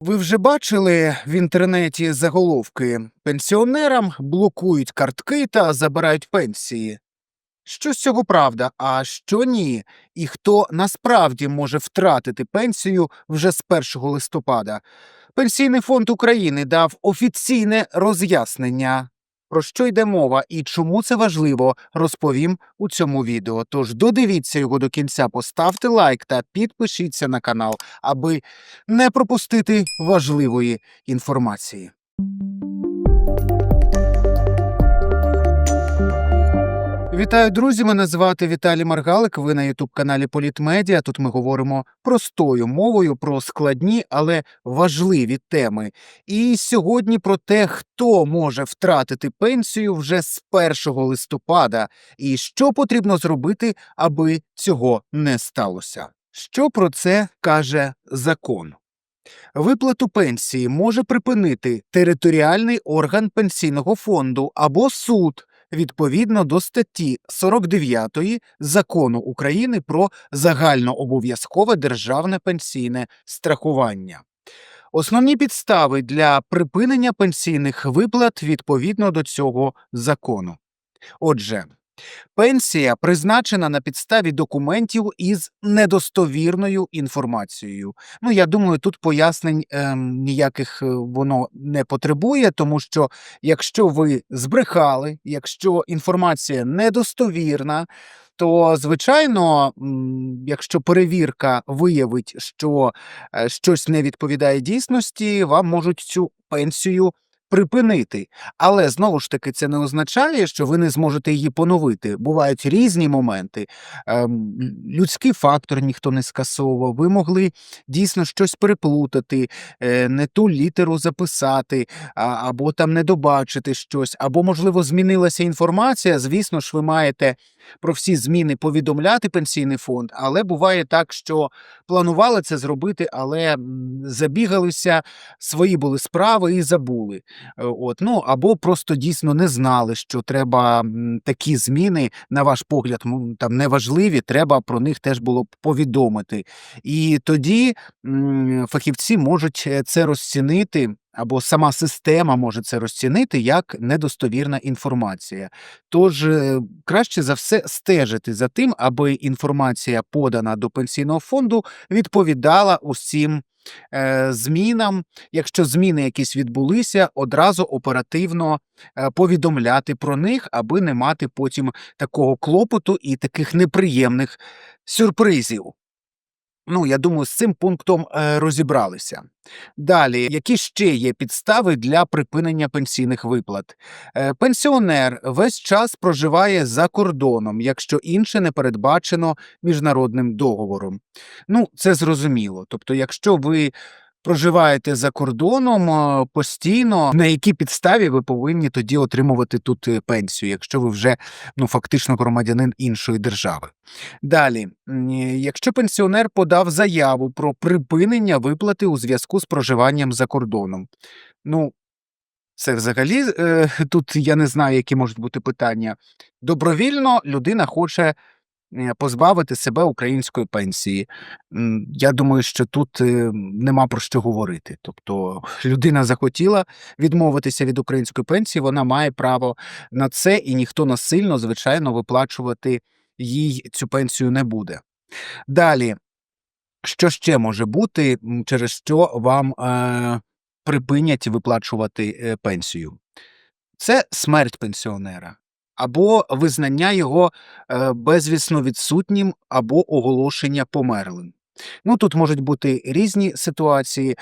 Ви вже бачили в інтернеті заголовки пенсіонерам блокують картки та забирають пенсії. Що з цього правда, а що ні? І хто насправді може втратити пенсію вже з 1 листопада? Пенсійний фонд України дав офіційне роз'яснення. Про що йде мова і чому це важливо, розповім у цьому відео. Тож додивіться його до кінця, поставте лайк та підпишіться на канал, аби не пропустити важливої інформації. Вітаю, друзі! Мене звати Віталій Маргалик. Ви на Ютуб-каналі Політмедіа. Тут ми говоримо простою мовою про складні, але важливі теми. І сьогодні про те, хто може втратити пенсію вже з 1 листопада, і що потрібно зробити, аби цього не сталося. Що про це каже закон? Виплату пенсії може припинити територіальний орган пенсійного фонду або суд відповідно до статті 49 Закону України про загальнообов'язкове державне пенсійне страхування. Основні підстави для припинення пенсійних виплат відповідно до цього закону. Отже, пенсія призначена на підставі документів із недостовірною інформацією. Ну, я думаю, тут пояснень ем, ніяких е, воно не потребує, тому що якщо ви збрехали, якщо інформація недостовірна, то звичайно, якщо перевірка виявить, що е, щось не відповідає дійсності, вам можуть цю пенсію припинити. Але знову ж таки, це не означає, що ви не зможете її поновити. Бувають різні моменти. Ем, людський фактор ніхто не скасовував. Ви могли дійсно щось переплутати, е, не ту літеру записати, або там не добачити щось, або, можливо, змінилася інформація. Звісно ж, ви маєте про всі зміни повідомляти пенсійний фонд, але буває так, що планували це зробити, але забігалися, свої були справи і забули. Е, От, ну, або просто дійсно не знали, що треба такі зміни, на ваш погляд, там неважливі, треба про них теж було б повідомити. І тоді фахівці можуть е, це розцінити. Або сама система може це розцінити як недостовірна інформація. Тож е, краще за все стежити за тим, аби інформація, подана до пенсійного фонду, відповідала усім змінам. Якщо зміни якісь відбулися, одразу оперативно е, повідомляти про них, аби не мати потім такого клопоту і таких неприємних сюрпризів. Ну, я думаю, з цим пунктом е, розібралися. Далі, які ще є підстави для припинення пенсійних виплат? Е, пенсіонер весь час проживає за кордоном, якщо інше не передбачено міжнародним договором. Ну, це зрозуміло. Тобто, якщо ви проживаєте за кордоном е, постійно, на якій підставі ви повинні тоді отримувати тут е, пенсію, якщо ви вже ну, фактично громадянин іншої держави. Далі, е, якщо пенсіонер подав заяву про припинення виплати у зв'язку з проживанням за кордоном, ну це взагалі тут я не знаю, які можуть бути питання. Добровільно людина хоче позбавити себе української пенсії. Я думаю, що тут е, нема про що говорити. Тобто людина захотіла відмовитися від української пенсії, вона має право на це, і ніхто насильно, звичайно, виплачувати їй цю пенсію не буде. Далі, що ще може бути, через що вам е, припинять виплачувати е, пенсію? Це смерть пенсіонера або визнання його е, безвісно відсутнім, або оголошення померлим. Ну, тут можуть бути різні ситуації.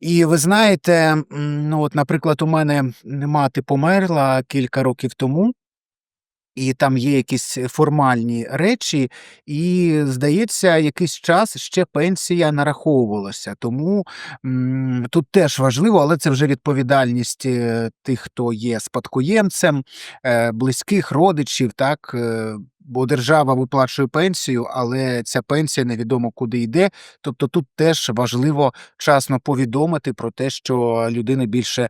І ви знаєте, ну, от, наприклад, у мене мати померла кілька років тому, і там є якісь формальні речі, і, здається, якийсь час ще пенсія нараховувалася. Тому м, тут теж важливо, але це вже відповідальність е, тих, хто є спадкоємцем, е, близьких родичів, так. е, Бо держава виплачує пенсію, але ця пенсія невідомо куди йде. Тобто тут теж важливо вчасно повідомити про те, що людини більше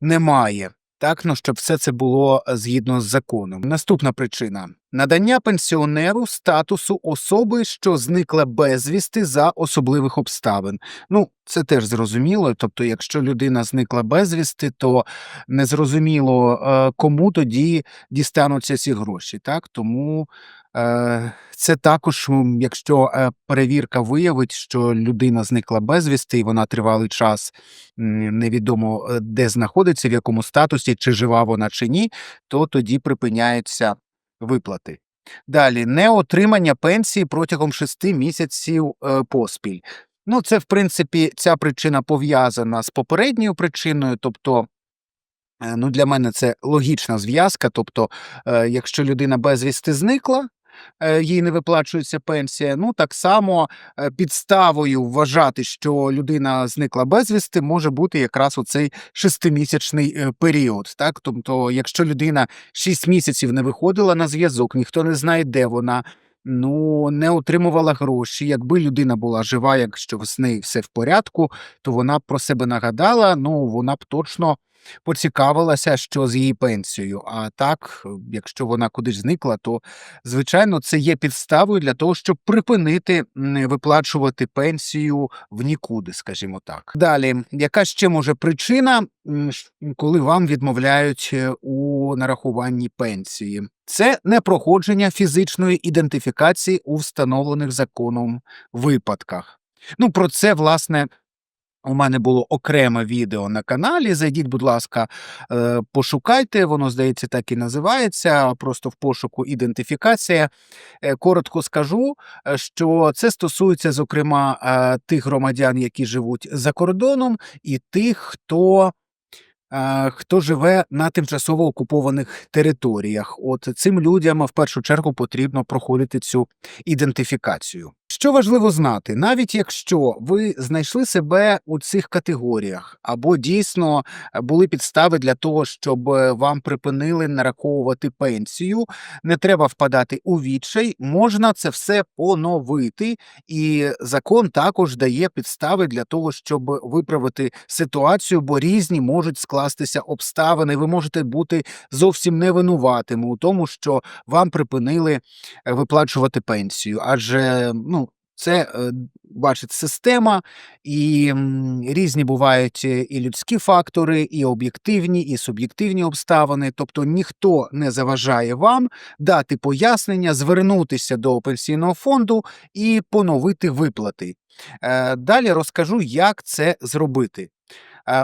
немає. Так, ну щоб все це було е, згідно з законом. Наступна причина надання пенсіонеру статусу особи, що зникла безвісти за особливих обставин. Ну, це теж зрозуміло. Тобто, якщо людина зникла безвісти, то незрозуміло, е, кому тоді дістануться ці гроші. Так, тому це також, якщо е, перевірка виявить, що людина зникла безвісти, і вона тривалий час невідомо е, де знаходиться, в якому статусі, чи жива вона чи ні, то тоді припиняються виплати. Далі неотримання пенсії протягом шести місяців е, поспіль. Ну, це в принципі ця причина пов'язана з попередньою причиною, тобто. Е, Ну, для мене це логічна зв'язка. Тобто, е, якщо людина безвісти зникла, е, їй не виплачується пенсія. Ну так само е, підставою вважати, що людина зникла безвісти, може бути якраз оцей шестимісячний е, період. Так, тобто, якщо людина шість місяців не виходила на зв'язок, ніхто не знає, де вона. Ну, не отримувала гроші. Якби людина була жива, якщо з нею все в порядку, то вона про себе нагадала. Ну, вона б точно поцікавилася, що з її пенсією. А так, якщо вона кудись зникла, то звичайно це є підставою для того, щоб припинити виплачувати пенсію в нікуди, скажімо так. Далі, яка ще може причина, коли вам відмовляють е, у нарахуванні пенсії? Це непроходження фізичної ідентифікації у встановлених законом випадках. Ну, про це, власне, у мене було окреме відео на каналі. Зайдіть, будь ласка, е, пошукайте, воно, здається, так і називається. Просто в пошуку ідентифікація. Е, Коротко скажу, е, що це стосується, зокрема, тих громадян, які живуть за кордоном, і тих, хто. Хто живе на тимчасово окупованих територіях, от цим людям в першу чергу потрібно проходити цю ідентифікацію. Що важливо знати, навіть якщо ви знайшли себе у цих категоріях, або дійсно е, були підстави для того, щоб е, вам припинили нараховувати пенсію, не треба впадати у відчай, можна це все поновити, і закон також дає підстави для того, щоб виправити ситуацію, бо різні можуть скластися обставини. Ви можете бути зовсім невинуватими у тому, що вам припинили е, виплачувати пенсію, адже ну. Це, е, бачить, система, і різні бувають е, і людські фактори, і об'єктивні, і суб'єктивні обставини. Тобто ніхто не заважає вам дати пояснення, звернутися до пенсійного фонду і поновити виплати. Е, Далі розкажу, як це зробити.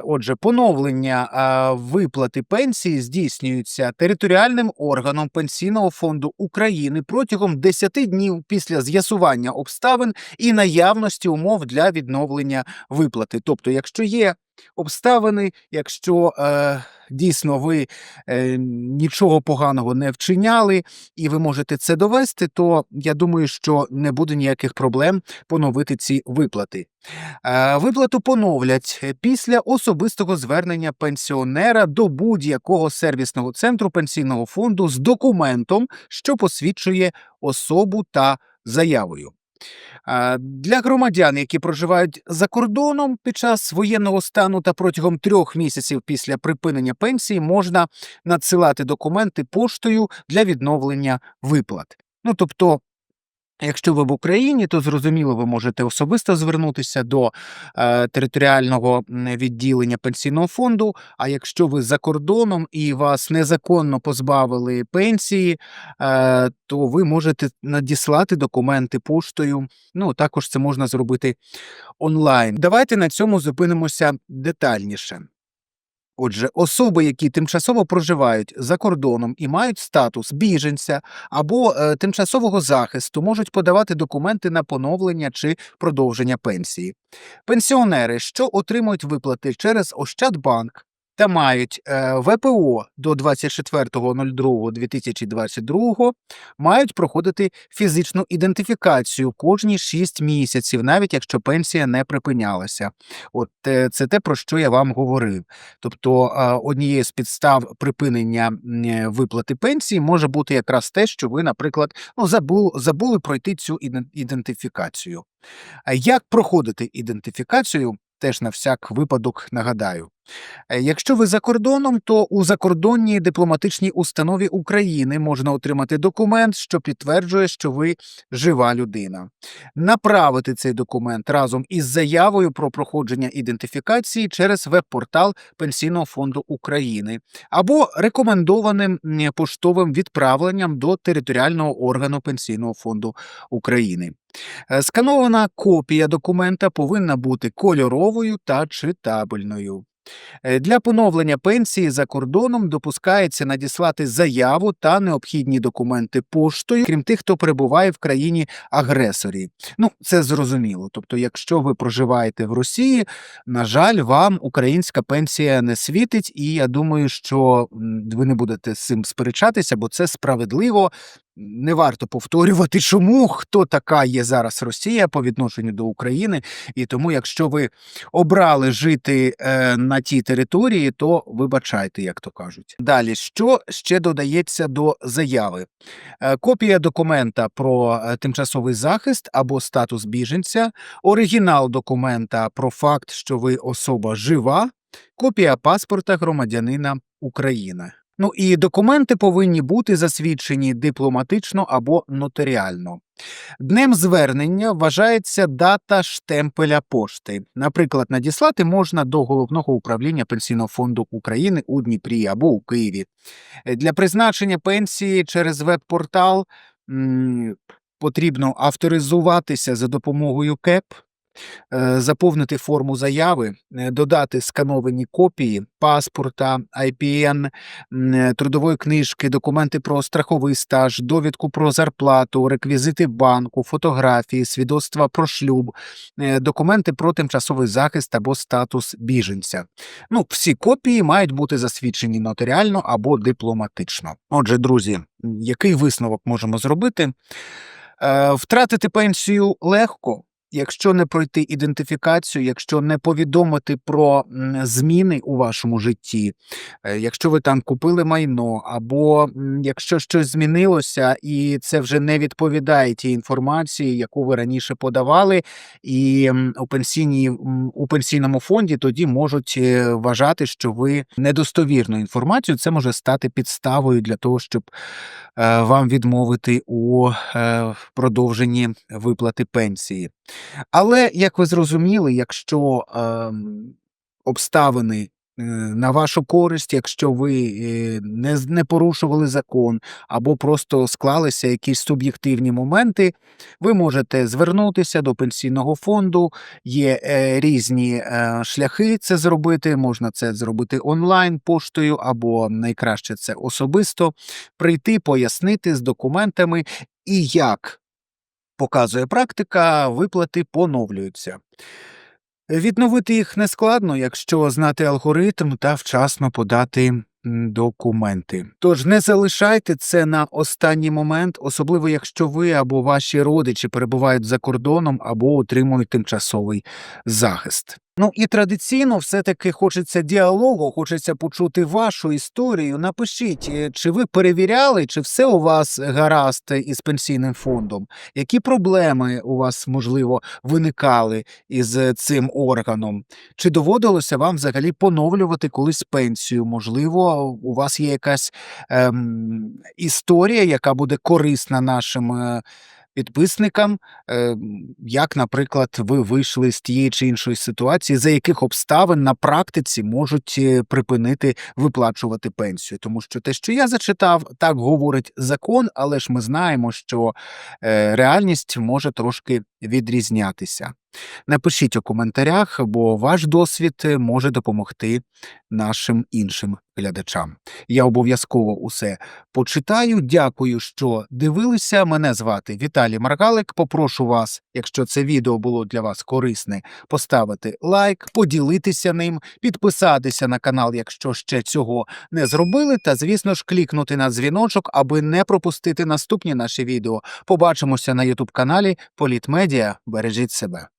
Отже, поновлення виплати пенсії здійснюється територіальним органом Пенсійного фонду України протягом 10 днів після з'ясування обставин і наявності умов для відновлення виплати. Тобто, якщо є обставини, якщо е, дійсно ви е, нічого поганого не вчиняли, і ви можете це довести, то я думаю, що не буде ніяких проблем поновити ці виплати. Е, Виплату поновлять після особистого звернення пенсіонера до будь-якого сервісного центру пенсійного фонду з документом, що посвідчує особу та заявою. Для громадян, які проживають за кордоном під час воєнного стану та протягом трьох місяців після припинення пенсії, можна надсилати документи поштою для відновлення виплат. Ну тобто. Якщо ви в Україні, то зрозуміло, ви можете особисто звернутися до е, територіального відділення пенсійного фонду. А якщо ви за кордоном і вас незаконно позбавили пенсії, е, то ви можете надіслати документи поштою. Ну також це можна зробити онлайн. Давайте на цьому зупинимося детальніше. Отже, особи, які тимчасово проживають за кордоном і мають статус біженця або е, тимчасового захисту, можуть подавати документи на поновлення чи продовження пенсії. Пенсіонери, що отримують виплати через Ощадбанк та мають е, ВПО до 24.02.2022, мають проходити фізичну ідентифікацію кожні 6 місяців, навіть якщо пенсія не припинялася. От е, це те, про що я вам говорив. Тобто однією з підстав припинення е, виплати пенсії може бути якраз те, що ви, наприклад, ну, забули, забули пройти цю ідентифікацію. А як проходити ідентифікацію, теж на всяк випадок нагадаю. Е, Якщо ви за кордоном, то у закордонній дипломатичній установі України можна отримати документ, що підтверджує, що ви жива людина. Направити цей документ разом із заявою про проходження ідентифікації через веб-портал Пенсійного фонду України або рекомендованим поштовим відправленням до територіального органу Пенсійного фонду України. Е, Сканована копія документа повинна бути кольоровою та читабельною. Е, Для поновлення пенсії за кордоном допускається надіслати заяву та необхідні документи поштою, крім тих, хто перебуває в країні агресорі. Ну, це зрозуміло. Тобто, якщо ви проживаєте в Росії, на жаль, вам українська пенсія не світить, і я думаю, що ви не будете з цим сперечатися, бо це справедливо. Не варто повторювати, чому хто така є зараз Росія по відношенню до України. І тому, якщо ви обрали жити е, на тій території, то вибачайте, як то кажуть. Далі, що ще додається до заяви? Е, копія документа про е, тимчасовий захист або статус біженця, оригінал документа про факт, що ви особа жива, копія паспорта громадянина України. Ну і документи повинні бути засвідчені дипломатично або нотаріально. Днем звернення вважається дата штемпеля пошти. Наприклад, надіслати можна до головного управління Пенсійного фонду України у Дніпрі або у Києві. Для призначення пенсії через веб-портал потрібно авторизуватися за допомогою КЕП, заповнити форму заяви, е, додати скановані копії паспорта, IPN, е, трудової книжки, документи про страховий стаж, довідку про зарплату, реквізити банку, фотографії, свідоцтва про шлюб, е, документи про тимчасовий захист або статус біженця. Ну, всі копії мають бути засвідчені нотаріально або дипломатично. Отже, друзі, який висновок можемо зробити? Е, Втратити пенсію легко. Якщо не пройти ідентифікацію, якщо не повідомити про зміни у вашому житті, е, якщо ви там купили майно, або якщо щось змінилося і це вже не відповідає тій інформації, яку ви раніше подавали, і у пенсійній у пенсійному фонді тоді можуть е, вважати, що ви недостовірну інформацію. Це може стати підставою для того, щоб е, вам відмовити у продовженні виплати пенсії. Але як ви зрозуміли, якщо ем, обставини е, на вашу користь, якщо ви е, не, не порушували закон або просто склалися якісь суб'єктивні моменти, ви можете звернутися до пенсійного фонду. Є е, різні е, шляхи це зробити. Можна це зробити онлайн поштою, або найкраще це особисто прийти, пояснити з документами і як показує практика, виплати поновлюються. Відновити їх нескладно, якщо знати алгоритм та вчасно подати документи. Тож не залишайте це на останній момент, особливо якщо ви або ваші родичі перебувають за кордоном або отримують тимчасовий захист. Ну і традиційно все-таки хочеться діалогу, хочеться почути вашу історію. Напишіть, е, чи ви перевіряли, чи все у вас гаразд із пенсійним фондом, які проблеми у вас, можливо, виникали із е, цим органом, чи доводилося вам взагалі поновлювати колись пенсію? Можливо, у вас є якась ем, історія, яка буде корисна нашим. е, Підписникам, е, як, наприклад, ви вийшли з тієї чи іншої ситуації, за яких обставин на практиці можуть е, припинити виплачувати пенсію. Тому що те, що я зачитав, так говорить закон, але ж ми знаємо, що е, реальність може трошки відрізнятися. Напишіть у коментарях, бо ваш досвід е, може допомогти нашим іншим глядачам. Я обов'язково усе почитаю. Дякую, що дивилися. Мене звати Віталій Маргалик. Попрошу вас, якщо це відео було для вас корисне, поставити лайк, поділитися ним, підписатися на канал, якщо ще цього не зробили, та, звісно ж, клікнути на дзвіночок, аби не пропустити наступні наші відео. Побачимося на Ютуб каналі Політмедіа. Бережіть себе.